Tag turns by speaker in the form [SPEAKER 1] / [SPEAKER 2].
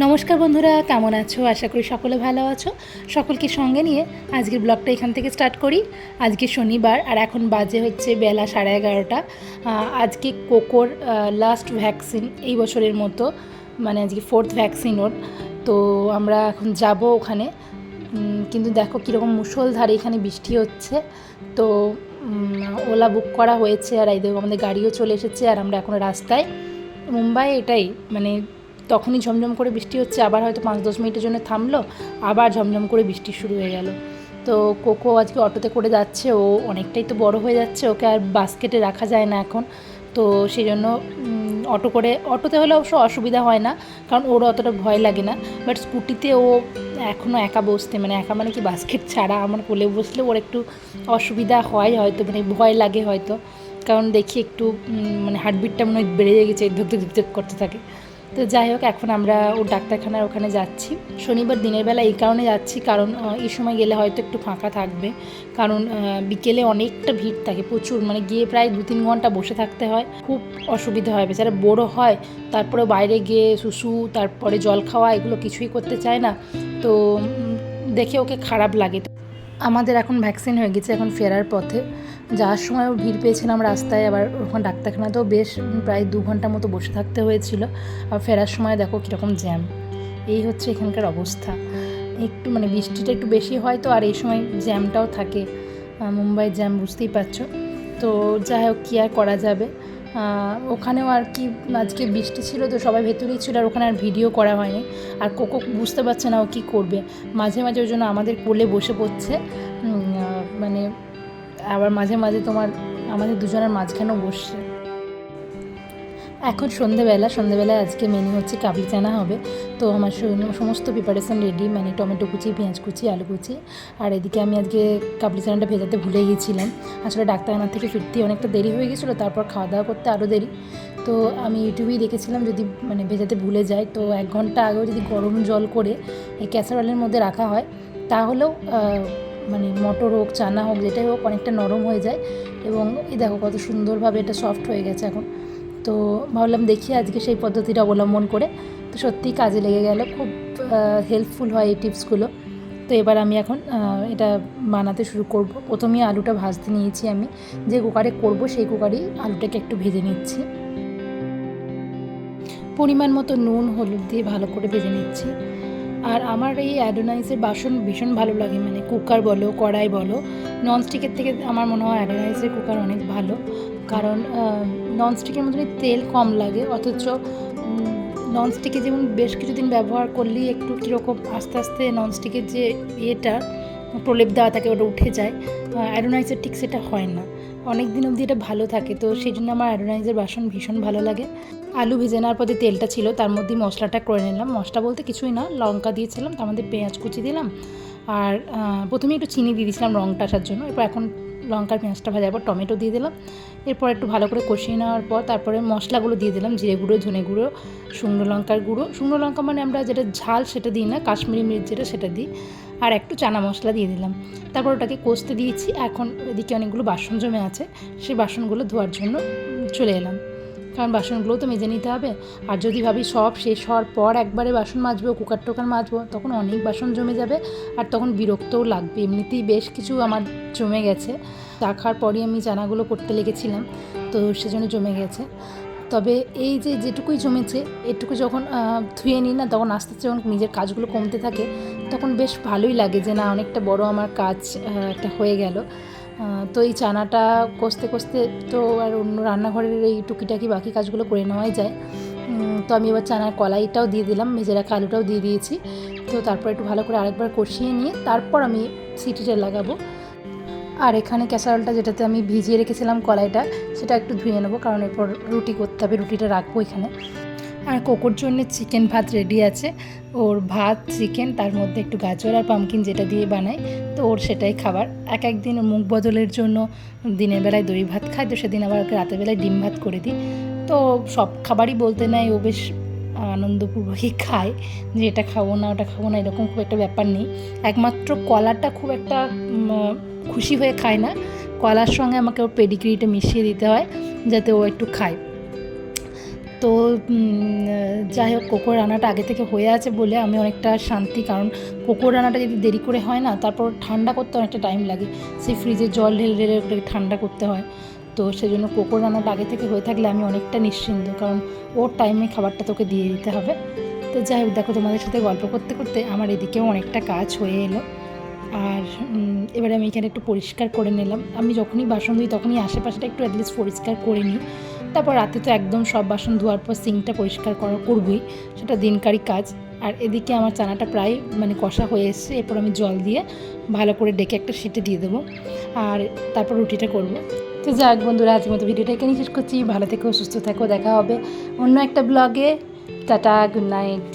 [SPEAKER 1] নমস্কার বন্ধুরা, কেমন আছো? আশা করি সকলে ভালো আছো। সকলকে সঙ্গে নিয়ে আজকের ব্লগটা এখান থেকে স্টার্ট করি। আজকে শনিবার আর এখন বাজে হচ্ছে বেলা সাড়ে এগারোটা। আজকে কোকোর লাস্ট ভ্যাকসিন এই বছরের মতো মানে আজকে ফোর্থ ভ্যাকসিন ওর। তো আমরা এখন যাব ওখানে। কিন্তু দেখো কীরকম মুষলধারে এখানে বৃষ্টি হচ্ছে। তো ওলা বুক করা হয়েছে আর এই দেখো আমাদের গাড়িও চলে এসেছে আর আমরা এখন রাস্তায়। মুম্বাই এটাই মানে তখনই ঝমঝম করে বৃষ্টি হচ্ছে, আবার হয়তো পাঁচ দশ মিনিটের জন্য থামলো, আবার ঝমঝম করে বৃষ্টি শুরু হয়ে গেল। তো কোকো আজকে অটোতে করে যাচ্ছে, ও অনেকটাই তো বড় হয়ে যাচ্ছে, ওকে আর বাস্কেটে রাখা যায় না এখন। তো সেই জন্য অটো করে, অটোতে হলে অবশ্য অসুবিধা হয় না, কারণ ওর অতটা ভয় লাগে না। বাট স্কুটিতে ও এখনও একা বসতে মানে একা মানে কি বাস্কেট ছাড়া আমার কোলে বসলে ওর একটু অসুবিধা হয় হয়তো মানে ভয় লাগে হয়তো। কারণ দেখি একটু মানে হার্টবিটটা মনে হয় বেড়ে গেছে ধুক ধুক করতে থাকে। তো যাই হোক, এখন আমরা ও ডাক্তারখানার ওখানে যাচ্ছি। শনিবার দিনের বেলা এই কারণে যাচ্ছি, কারণ এই সময় গেলে হয়তো একটু ফাঁকা থাকবে। কারণ বিকেলে অনেকটা ভিড় থাকে, প্রচুর মানে গিয়ে প্রায় দু তিন ঘণ্টা বসে থাকতে হয়। খুব অসুবিধা হয়, বেচারা বড়ো হয় তারপরে বাইরে গিয়ে শুশু, তারপরে জল খাওয়া, এগুলো কিছুই করতে চায় না। তো দেখে ওকে খারাপ লাগে। আমাদের এখন ভ্যাকসিন হয়ে গেছে এখন ফেরার পথে। যাওয়ার সময়ও ভিড় পেয়েছিলাম রাস্তায়, আবার ওখানে ডাক্তারখানাতেও বেশ প্রায় দু ঘণ্টা মতো বসে থাকতে হয়েছিল। আর ফেরার সময় দেখো কীরকম জ্যাম। এই হচ্ছে এখানকার অবস্থা। একটু মানে বৃষ্টিটা একটু বেশি হয় তো, আর এই সময় জ্যামটাও থাকে। মুম্বাই জ্যাম, বুঝতেই পারছ। তো যাই হোক, কী আর করা যাবে? ওখানেও আর কি, আজকে বৃষ্টি ছিল তো সবাই ভেতরেই ছিল, আর ওখানে আর ভিডিও করা হয়নি। আর কোকো বুঝতে পারছে না ও কী করবে। মাঝে মাঝে ওই জন্য আমাদের কোলে বসে পড়ছে। মানে আবার মাঝে মাঝে তোমার, আমাদের দুজনের মাঝখানেও বসছে। এখন সন্ধেবেলা, সন্ধেবেলায় আজকে মেনু হচ্ছে কাবলি চানা হবে। তো আমার সমস্ত প্রিপারেশান রেডি মানে টমেটো কুচি, পেঁয়াজ কুচি, আলু কুচি। আর এদিকে আমি আজকে কাবলি চানাটা ভেজাতে ভুলে গিয়েছিলাম। আসলে ডাক্তারখানা থেকে ফিরতে অনেকটা দেরি হয়ে গেছিল তারপর খাওয়া দাওয়া করতে আরও দেরি। তো আমি ইউটিউবেই দেখেছিলাম যদি মানে ভেজাতে ভুলে যায়, তো এক ঘণ্টা আগেও যদি গরম জল করে এই ক্যাসারোলের মধ্যে রাখা হয়, তাহলেও মানে মটর হোক, চানা হোক, যেটাই হোক অনেকটা নরম হয়ে যায়। এবং এই দেখো কত সুন্দরভাবে এটা সফট হয়ে গেছে এখন। তো ভাবলাম দেখি আজকে সেই পদ্ধতিটা অবলম্বন করে। তো সত্যিই কাজে লেগে গেল, খুব হেল্পফুল হয় এই টিপসগুলো তো এবার আমি এখন এটা বানাতে শুরু করব। প্রথমেই আলুটা ভাজতে নিয়েছি আমি। যে কুকারে করব সেই কুকারেই আলুটাকে একটু ভেজে নিচ্ছি। পরিমাণ মতো নুন, হলুদ দিয়ে ভালো করে ভেজে নিচ্ছি। আর আমার এই অ্যাডোনাইসের বাসন ভীষণ ভালো লাগে মানে কুকার বলো, কড়াই বলো ননস্টিকের থেকে আমার মনে হয় অ্যাডোনাইসের কুকার অনেক ভালো। কারণ ননস্টিকের মধ্যে তেল কম লাগে, অথচ ননস্টিকে যেমন বেশ কিছুদিন ব্যবহার করলেই একটু কীরকম আস্তে আস্তে ননস্টিকের যে ইয়েটা প্রলেপ দেওয়া থাকে, ওটা উঠে যায়। অ্যারোনাইজার ঠিক সেটা হয় না। অনেক দিন অবধি এটা ভালো থাকে, তো সেই জন্য আমার অ্যারোনাইজার বাসন ভীষণ ভালো লাগে। আলু ভেজে নেওয়ার পরে তেলটা ছিল, তার মধ্যে মশলাটা করে নিলাম। মশলা বলতে কিছুই না, লঙ্কা দিয়েছিলাম, তার মধ্যে পেঁয়াজ কুচি দিলাম। আর প্রথমে একটু চিনি দিয়ে দিয়েছিলাম রঙটা আসার জন্য। এরপর এখন লঙ্কার পেঁয়াজটা ভাজার পর টমেটো দিয়ে দিলাম। এরপর একটু ভালো করে কষিয়ে নেওয়ার পর তারপরে মশলাগুলো দিয়ে দিলাম, জিরে গুঁড়ো, ধনে গুঁড়ো, শুকনো লঙ্কার গুঁড়ো। শুকনো লঙ্কা মানে আমরা যেটা ঝাল সেটা দিই না, কাশ্মীরি মির্চ যেটা সেটা দিই। আর একটু চানা মশলা দিয়ে দিলাম। তারপর ওটাকে কষতে দিয়েছি, এখন এদিকে অনেকগুলো বাসন জমে আছে, সেই বাসনগুলো ধোয়ার জন্য চলে এলাম। কারণ বাসনগুলোও তো মেজে নিতে হবে। আর যদি ভাবি সব শেষ হওয়ার পর একবারে বাসন মাজবো, কুকার টোকার মাজবো, তখন অনেক বাসন জমে যাবে। আর তখন বিরক্তও লাগবে। এমনিতেই বেশ কিছু আমার জমে গেছে। চা খাওয়ার পরই আমি চানাগুলো করতে লেগেছিলাম, তো সেজন্য জমে গেছে। তবে এই যে যেটুকুই জমেছে, এটুকু যখন ধুয়ে নিই না, তখন আস্তে আস্তে যখন নিজের কাজগুলো কমতে থাকে, তখন বেশ ভালোই লাগে যে না, অনেকটা বড় আমার কাজ একটা হয়ে গেল। তো এই চানাটা কষতে কষতে তো আর অন্য রান্নাঘরের এই টুকিটাকি বাকি কাজগুলো করে নেওয়াই যায়। তো আমি এবার চানার কলাইটাও দিয়ে দিলাম, ভেজে রাখা আলুটাও দিয়ে দিয়েছি। তো তারপর একটু ভালো করে আরেকবার কষিয়ে নিয়ে তারপর আমি সিটিটা লাগাবো। আর এখানে ক্যাসারোলটা যেটাতে আমি ভিজিয়ে রেখেছিলাম কলাইটা, সেটা একটু ধুয়ে নেব, কারণ এরপর রুটি করতে হবে, রুটিটা রাখব এখানে। আর কোকোর জন্য চিকেন ভাত রেডি আছে। ওর ভাত, চিকেন, তার মধ্যে একটু গাজর আর পামকিন যেটা দিয়ে বানাই, তো ওর সেটাই খাবার। এক একদিন মুখ বদলের জন্য দিনের বেলায় দই ভাত খায় তো সেদিন আবার ওকে রাতের বেলায় ডিম ভাত করে দিই। তো সব খাবারই বলতে নাই, ও বেশ আনন্দপূর্বকই খায়। যে এটা খাব না, ওটা খাব না, এরকম খুব একটা ব্যাপার নেই। একমাত্র কলাটা খুব একটা খুশি হয়ে খায় না। কলার সঙ্গে আমাকে ওর পেডিগ্রিটা মিশিয়ে দিতে হয়, যাতে ও একটু খায়। তো যাই হোক কোকো রান্নাটা আগে থেকে হয়ে আছে বলে আমি অনেকটা শান্তি, কারণ কোকো রান্নাটা যদি দেরি করে হয় না, তারপর ঠান্ডা করতে অনেকটা টাইম লাগে। সেই ফ্রিজে জল ঢেলে ঢেলে ওটাকে ঠান্ডা করতে হয়। তো সেই জন্য কোকো রান্নাটা আগে থেকে হয়ে থাকলে আমি অনেকটা নিশ্চিন্ত, কারণ ওর টাইমে খাবারটা তোকে দিয়ে দিতে হবে। তো যাই হোক দেখো তোমাদের সাথে গল্প করতে করতে আমার এদিকেও অনেকটা কাজ হয়ে এলো। আর এবারে আমি এখানে একটু পরিষ্কার করে নিলাম। আমি যখনই বাসন ধুই, তখনই আশেপাশটা একটু অ্যাটলিস্ট পরিষ্কার করে নিই। তারপর রাতে তো একদম সব বাসন ধোয়ার পর সিঙ্কটা পরিষ্কার করা করবই, সেটা দিনকারই কাজ। আর এদিকে আমার চানাটা প্রায় মানে কষা হয়ে এসছে, এরপর আমি জল দিয়ে ভালো করে ডেকে একটা সিটে দিয়ে দেবো, আর তারপর রুটিটা করব। তো যাক বন্ধুরা, আজকের মতো ভিডিওটা এখানে শেষ করছি। ভালো থেকো, সুস্থ থাকো, দেখা হবে অন্য একটা ব্লগে টাটা গুড নাইট